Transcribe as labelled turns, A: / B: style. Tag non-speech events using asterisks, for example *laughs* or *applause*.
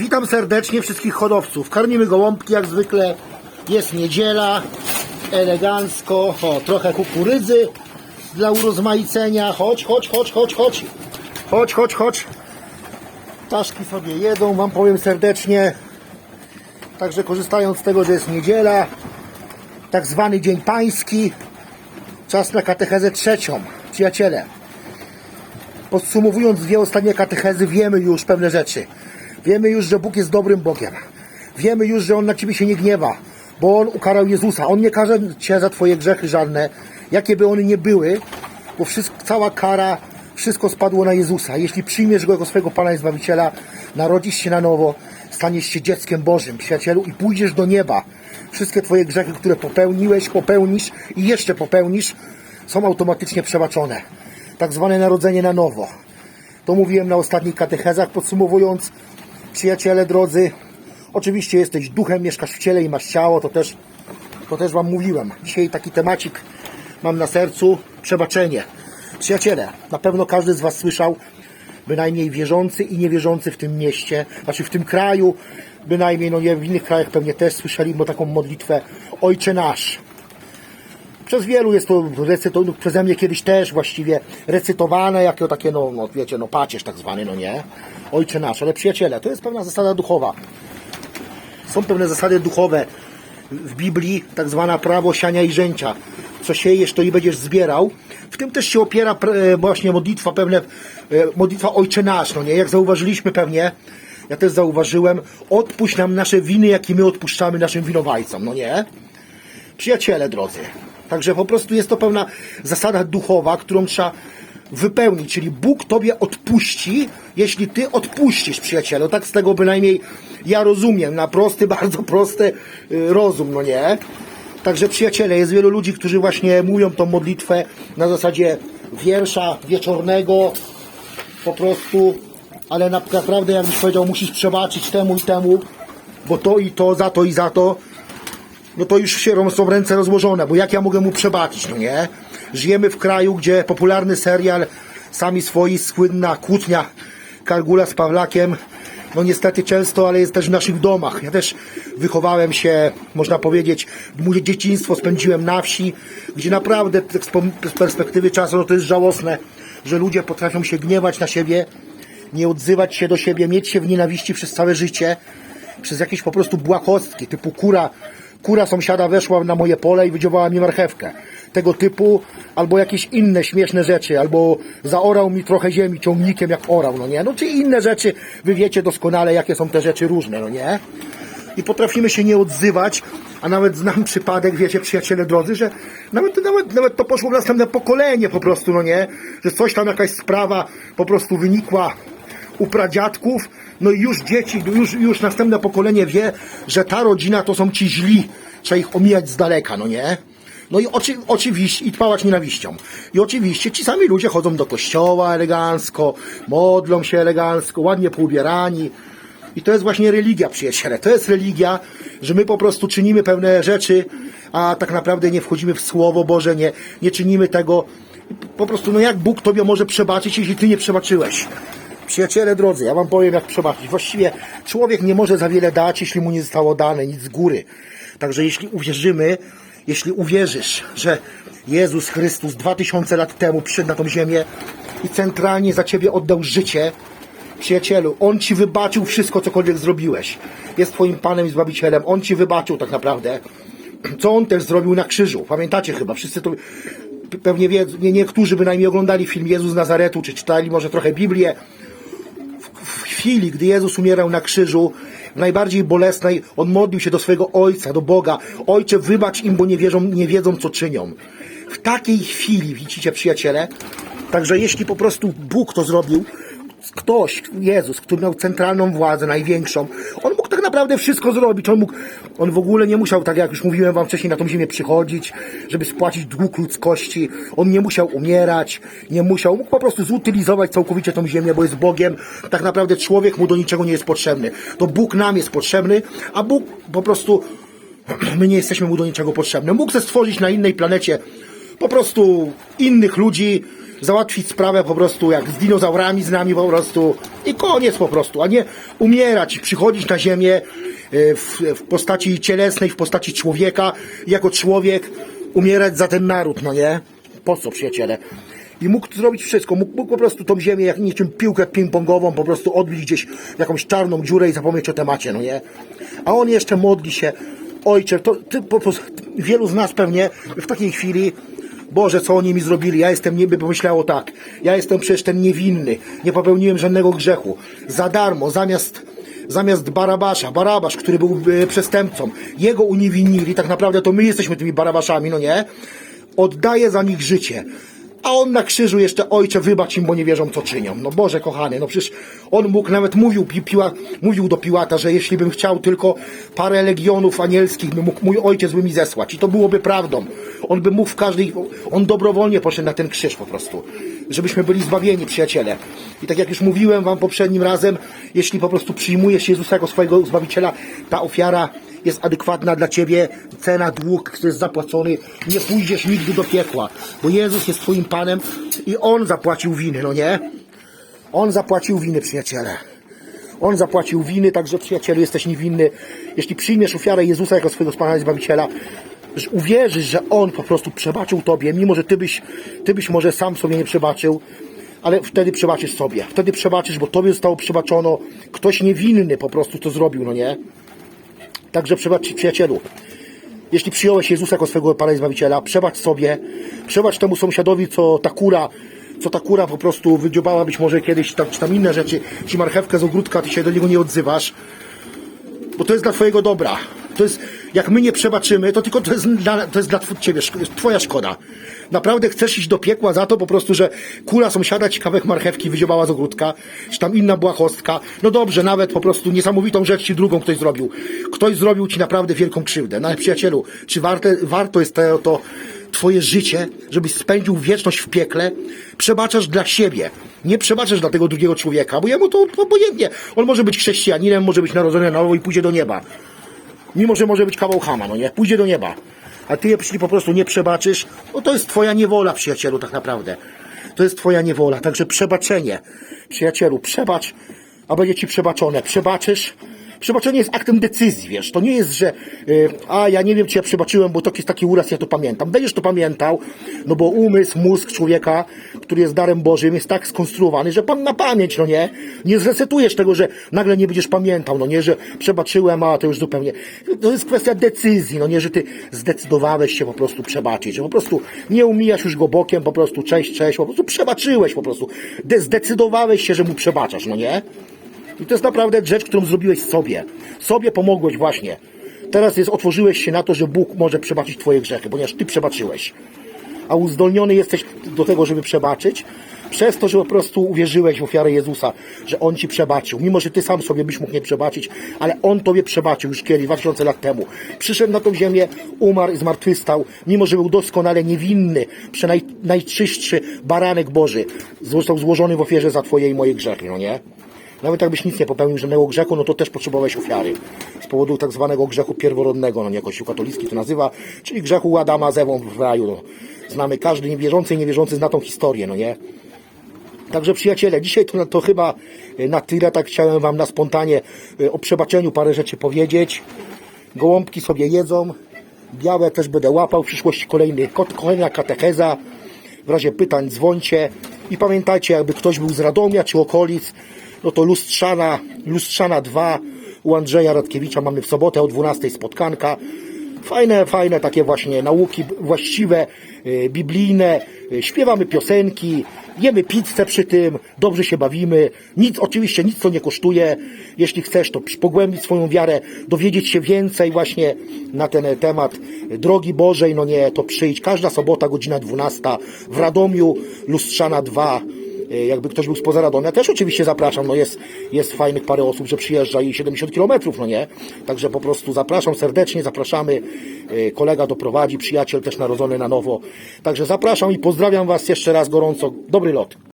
A: Witam serdecznie wszystkich hodowców. Karmimy gołąbki jak zwykle. Jest niedziela, elegancko. O, trochę kukurydzy dla urozmaicenia. Chodź, chodź, chodź, chodź, chodź. Chodź, chodź, chodź. Ptaszki sobie jedzą, wam powiem serdecznie. Także korzystając z tego, że jest niedziela, tak zwany Dzień Pański, czas na katechezę trzecią. Przyjaciele, Podsumowując dwie ostatnie katechezy, wiemy już pewne rzeczy. Wiemy już, że Bóg jest dobrym Bogiem. Wiemy już, że On na Ciebie się nie gniewa, bo On ukarał Jezusa. On nie karze Cię za Twoje grzechy żadne, jakie by one nie były, bo wszystko, cała kara, wszystko spadło na Jezusa. Jeśli przyjmiesz Go jako swojego Pana i Zbawiciela, narodzisz się na nowo, staniesz się dzieckiem Bożym, przyjacielu, i pójdziesz do nieba. Wszystkie Twoje grzechy, które popełniłeś, popełnisz i jeszcze popełnisz, są automatycznie przebaczone tak zwane narodzenie na nowo. To mówiłem na ostatnich katechezach. Podsumowując, przyjaciele drodzy, oczywiście jesteś duchem, mieszkasz w ciele i masz ciało, to też, to też Wam mówiłem. Dzisiaj taki temacik mam na sercu, przebaczenie. Przyjaciele, na pewno każdy z Was słyszał, bynajmniej wierzący i niewierzący w tym mieście, znaczy w tym kraju, bynajmniej, no nie, w innych krajach pewnie też słyszeli, bo taką modlitwę Ojcze Nasz. Przez wielu jest to recytowane, przeze mnie kiedyś też właściwie recytowane, jako takie, no, no wiecie, no pacierz tak zwany, no nie? Ojcze nasz, ale przyjaciele, to jest pewna zasada duchowa. Są pewne zasady duchowe w Biblii, tak zwana prawo siania i rzęcia. Co siejesz, to i będziesz zbierał. W tym też się opiera e, właśnie modlitwa, pewne, e, modlitwa Ojcze Nasz, no nie? Jak zauważyliśmy pewnie, ja też zauważyłem, odpuść nam nasze winy, jakie my odpuszczamy naszym winowajcom, no nie? Przyjaciele drodzy. Także po prostu jest to pewna zasada duchowa, którą trzeba wypełnić, czyli Bóg tobie odpuści, jeśli ty odpuścisz, przyjacielu. Tak z tego bynajmniej ja rozumiem, na prosty, *laughs* bardzo prosty y, rozum, no nie? Także przyjaciele, jest wielu ludzi, którzy właśnie mówią tą modlitwę na zasadzie wiersza wieczornego, po prostu, ale na- naprawdę, jakbyś powiedział, musisz przebaczyć temu i temu, bo to i to, za to i za to, no to już się są ręce rozłożone, bo jak ja mogę mu przebaczyć, no nie? Żyjemy w kraju, gdzie popularny serial Sami Swoi, słynna kłótnia Kargula z Pawlakiem, no niestety często, ale jest też w naszych domach. Ja też wychowałem się, można powiedzieć, moje dzieciństwo spędziłem na wsi, gdzie naprawdę z perspektywy czasu no to jest żałosne, że ludzie potrafią się gniewać na siebie, nie odzywać się do siebie, mieć się w nienawiści przez całe życie, przez jakieś po prostu błahostki, typu kura, kura sąsiada weszła na moje pole i wydziowała mi marchewkę. Tego typu, albo jakieś inne śmieszne rzeczy, albo zaorał mi trochę ziemi ciągnikiem jak orał, no nie? No czy inne rzeczy, wy wiecie doskonale jakie są te rzeczy różne, no nie? I potrafimy się nie odzywać, a nawet znam przypadek, wiecie, przyjaciele drodzy, że nawet, nawet, nawet to poszło w następne pokolenie po prostu, no nie? Że coś tam, jakaś sprawa po prostu wynikła u pradziadków, no i już dzieci, już, już następne pokolenie wie, że ta rodzina to są ci źli, trzeba ich omijać z daleka, no nie? No i oczy, oczywiście, i trwać nienawiścią. I oczywiście ci sami ludzie chodzą do kościoła elegancko, modlą się elegancko, ładnie poubierani. I to jest właśnie religia, przyjaciele. To jest religia, że my po prostu czynimy pewne rzeczy, a tak naprawdę nie wchodzimy w Słowo Boże, nie, nie czynimy tego. Po prostu, no jak Bóg Tobie może przebaczyć, jeśli Ty nie przebaczyłeś? Przyjaciele drodzy, ja Wam powiem jak przebaczyć. Właściwie człowiek nie może za wiele dać, jeśli mu nie zostało dane nic z góry. Także jeśli uwierzymy, jeśli uwierzysz, że Jezus Chrystus 2000 lat temu przyszedł na tą ziemię i centralnie za Ciebie oddał życie, Przyjacielu, On Ci wybaczył wszystko, cokolwiek zrobiłeś. Jest Twoim Panem i Zbawicielem. On Ci wybaczył tak naprawdę. Co On też zrobił na krzyżu. Pamiętacie chyba, wszyscy to pewnie wiedzą, nie, niektórzy bynajmniej oglądali film Jezus z Nazaretu, czy czytali może trochę Biblię. W chwili, gdy Jezus umierał na krzyżu, w najbardziej bolesnej, On modlił się do swojego Ojca, do Boga. Ojcze, wybacz im, bo nie, wierzą, nie wiedzą, co czynią. W takiej chwili, widzicie przyjaciele, także jeśli po prostu Bóg to zrobił, ktoś, Jezus, który miał centralną władzę, największą, on mógł naprawdę wszystko zrobić. On mógł, on w ogóle nie musiał, tak jak już mówiłem wam wcześniej, na tą ziemię przychodzić, żeby spłacić dług ludzkości. On nie musiał umierać, nie musiał, mógł po prostu zutylizować całkowicie tą ziemię, bo jest Bogiem. Tak naprawdę człowiek mu do niczego nie jest potrzebny. To Bóg nam jest potrzebny, a Bóg po prostu, *clears throat* my nie jesteśmy mu do niczego potrzebni. Mógł ze stworzyć na innej planecie po prostu innych ludzi, załatwić sprawę po prostu jak z dinozaurami z nami po prostu i koniec po prostu, a nie umierać, przychodzić na ziemię e, w, w postaci cielesnej, w postaci człowieka, jako człowiek umierać za ten naród, no nie? Po co przyjaciele? I mógł zrobić wszystko, mógł, mógł po prostu tą ziemię jak niczym piłkę ping-pongową po prostu odbić gdzieś jakąś czarną dziurę i zapomnieć o temacie, no nie? A on jeszcze modli się, ojcze, to ty po prostu, wielu z nas pewnie w takiej chwili Boże, co oni mi zrobili? Ja jestem nieby pomyślało tak. Ja jestem przecież ten niewinny. Nie popełniłem żadnego grzechu. Za darmo, zamiast, zamiast Barabasza, Barabasz, który był e, przestępcą, jego uniewinili, tak naprawdę to my jesteśmy tymi Barabaszami, no nie? Oddaje za nich życie. A on na krzyżu jeszcze, ojcze, wybacz im, bo nie wierzą, co czynią. No Boże, kochany, no przecież on mógł, nawet mówił, Pi- Piła, mówił do Piłata, że jeśli bym chciał tylko parę legionów anielskich, mógł, mój ojciec by mi zesłać. I to byłoby prawdą. On by mógł w każdej, on dobrowolnie poszedł na ten krzyż po prostu. Żebyśmy byli zbawieni, przyjaciele. I tak jak już mówiłem wam poprzednim razem, jeśli po prostu przyjmujesz Jezusa jako swojego Zbawiciela, ta ofiara jest adekwatna dla Ciebie, cena, dług, który jest zapłacony, nie pójdziesz nigdy do piekła, bo Jezus jest Twoim Panem i On zapłacił winy, no nie? On zapłacił winy, przyjaciele. On zapłacił winy, także przyjacielu jesteś niewinny. Jeśli przyjmiesz ofiarę Jezusa jako swojego Pana i Zbawiciela, że uwierzysz, że On po prostu przebaczył Tobie, mimo że Ty byś, ty byś może sam sobie nie przebaczył, ale wtedy przebaczysz sobie. Wtedy przebaczysz, bo Tobie zostało przebaczono. Ktoś niewinny po prostu to zrobił, no nie? Także przebacz przyjacielu. Jeśli przyjąłeś Jezusa jako swojego Pana i Zbawiciela, przebacz sobie, przebacz temu sąsiadowi, co ta kura, co ta kura po prostu wydziobała być może kiedyś, tam, czy tam inne rzeczy, czy marchewkę z ogródka, ty się do niego nie odzywasz, bo to jest dla twojego dobra. To jest, jak my nie przebaczymy, to tylko to jest dla, to jest dla ciebie, twoja szkoda. Naprawdę chcesz iść do piekła za to po prostu, że kula sąsiada ci kawałek marchewki wydziobała z ogródka, czy tam inna błahostka. No dobrze, nawet po prostu niesamowitą rzecz ci drugą ktoś zrobił. Ktoś zrobił ci naprawdę wielką krzywdę. No ale przyjacielu, czy warte, warto jest to, to twoje życie, żebyś spędził wieczność w piekle? Przebaczasz dla siebie. Nie przebaczasz dla tego drugiego człowieka, bo jemu to obojętnie. On może być chrześcijaninem, może być narodzony na nowo i pójdzie do nieba. Mimo, że może być kawał no nie? Pójdzie do nieba. A ty, jeśli po prostu nie przebaczysz, no to jest twoja niewola, przyjacielu, tak naprawdę. To jest twoja niewola. Także przebaczenie. Przyjacielu, przebacz, a będzie ci przebaczone. Przebaczysz. Przebaczenie jest aktem decyzji, wiesz. To nie jest, że y, a ja nie wiem, czy ja przebaczyłem, bo to jest taki uraz, ja to pamiętam. Będziesz to pamiętał, no bo umysł, mózg człowieka, który jest darem Bożym, jest tak skonstruowany, że pan na pamięć, no nie? Nie zresetujesz tego, że nagle nie będziesz pamiętał, no nie, że przebaczyłem, a to już zupełnie. To jest kwestia decyzji, no nie, że ty zdecydowałeś się po prostu przebaczyć, że po prostu nie umijasz już go bokiem, po prostu cześć, cześć, po prostu przebaczyłeś po prostu. De- zdecydowałeś się, że mu przebaczasz, no nie? I to jest naprawdę rzecz, którą zrobiłeś sobie. Sobie pomogłeś właśnie. Teraz jest, otworzyłeś się na to, że Bóg może przebaczyć Twoje grzechy, ponieważ Ty przebaczyłeś. A uzdolniony jesteś do tego, żeby przebaczyć, przez to, że po prostu uwierzyłeś w ofiarę Jezusa, że On Ci przebaczył. Mimo, że Ty sam sobie byś mógł nie przebaczyć, ale On Tobie przebaczył już kiedyś, 2000 lat temu. Przyszedł na tą ziemię, umarł i zmartwychwstał, mimo, że był doskonale niewinny, przenaj, najczystszy baranek Boży. Został złożony w ofierze za Twoje i moje grzechy, no nie? Nawet jakbyś nic nie popełnił żadnego grzechu, no to też potrzebowałeś ofiary. Z powodu tak zwanego grzechu pierworodnego, no nie Kościół katolicki to nazywa, czyli grzechu Adama z Ewą w raju. No. Znamy każdy niewierzący i niewierzący zna tą historię, no nie? Także przyjaciele, dzisiaj to, to chyba y, na tyle, tak chciałem Wam na spontanie y, o przebaczeniu parę rzeczy powiedzieć. Gołąbki sobie jedzą, białe też będę łapał, w przyszłości kolejny, kot- kolejna katecheza. W razie pytań dzwońcie i pamiętajcie, jakby ktoś był z Radomia czy okolic, no to Lustrzana, Lustrzana 2 u Andrzeja Radkiewicza mamy w sobotę o 12 spotkanka. Fajne, fajne takie właśnie nauki właściwe, y, biblijne, y, śpiewamy piosenki, jemy pizzę przy tym, dobrze się bawimy. Nic, oczywiście nic to nie kosztuje. Jeśli chcesz, to pogłębić swoją wiarę, dowiedzieć się więcej właśnie na ten temat drogi Bożej, no nie, to przyjdź. Każda sobota, godzina 12 w Radomiu, Lustrzana 2. Y, Jakby ktoś był spoza Radomia, też oczywiście zapraszam. No jest, jest fajnych parę osób, że przyjeżdża i 70 km, no nie? Także po prostu zapraszam serdecznie, zapraszamy. Y, Kolega doprowadzi, przyjaciel też narodzony na nowo. Także zapraszam i pozdrawiam Was jeszcze raz gorąco. Dobry lot.